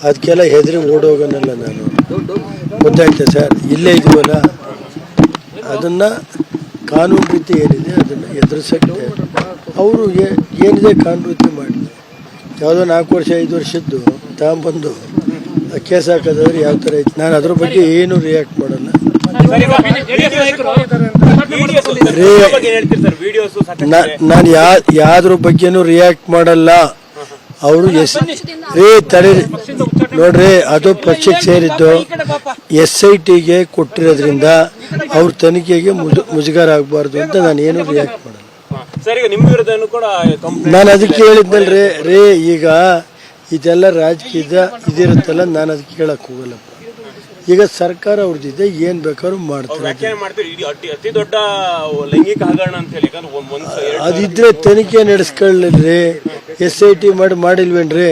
ಅದಕ್ಕೆಲ್ಲ ಹೆದರಿ ಓಡೋಗೋನಲ್ಲ ನಾನು. ಗೊತ್ತಾಯ್ತಾ ಸರ್? ಇಲ್ಲೇ ಇದೀವಲ್ಲ? ಅದನ್ನು ಕಾನೂನು ರೀತಿ ಏನಿದೆ ಅದನ್ನು ಎದುರಿಸಕ್ಕೆ ಅವರು ಏನಿದೆ ಕಾನೂನು ರೀತಿ ಮಾಡಿದೆ ಯಾವುದೋ ನಾಲ್ಕು ವರ್ಷ ಐದು ವರ್ಷದ್ದು ತಗೊಂಬಂದು ಕೇಸ್ ಹಾಕೋದಾದ್ರೆ ಯಾವ ಥರ ಐತೆ ನಾನು ಅದ್ರ ಬಗ್ಗೆ ಏನು ರಿಯಾಕ್ಟ್ ಮಾಡಲ್ಲ. ನಾನು ಯಾ ಯಾವ್ದ್ರ ಬಗ್ಗೆನೂ ರಿಯಾಕ್ಟ್ ಮಾಡಲ್ಲ. ಅವರು ಎಸ್ ರೇ ತಡೆ ನೋಡ್ರಿ ಅದು ಪಕ್ಷಕ್ಕೆ ಸೇರಿದ್ದು ಎಸ್ ಐ ಟಿಗೆ ಕೊಟ್ಟಿರೋದ್ರಿಂದ ಅವ್ರ ತನಿಖೆಗೆ ಮುಜುಗಾರ ಮುಜುಗರ ಆಗಬಾರ್ದು ಅಂತ ನಾನು ಏನು ರಿಯಾಕ್ಟ್ ಮಾಡಲ್ಲ. ನಾನು ಅದಕ್ಕೆ ಹೇಳಿದ್ನಲ್ರಿ ರೇ ಈಗ ಇದೆಲ್ಲ ರಾಜಕೀಯದ ಇದಿರುತ್ತಲ್ಲ ನಾನು ಅದಕ್ಕೆ ಹೇಳಕ್ ಹೋಗಲ್ಲಪ್ಪ. ಈಗ ಸರ್ಕಾರ ಅವ್ರದ್ದಿದೆ ಏನ್ ಬೇಕಾದ್ರೂ ಮಾಡ್ತಾರೆ. ವ್ಯಾಖ್ಯಾನ ಮಾಡ್ತೀವಿ. ಇಡೀ ಅತಿ ಅತಿ ದೊಡ್ಡ ಲೈಂಗಿಕ ಹಗರಣ ಅಂತ ಹೇಳಿ ಯಾಕಂದ್ರೆ ಒಂದ್ ಒಂದ್ ಎರಡು ಅದಿದ್ರೆ ತನಿಖೆ ನಡೆಸ್ಕೊಳ್ಳಿ ಎಸ್ ಐ ಟಿ ಮಾಡಿ ಮಾಡಿಲ್ವೇನ್ರಿ?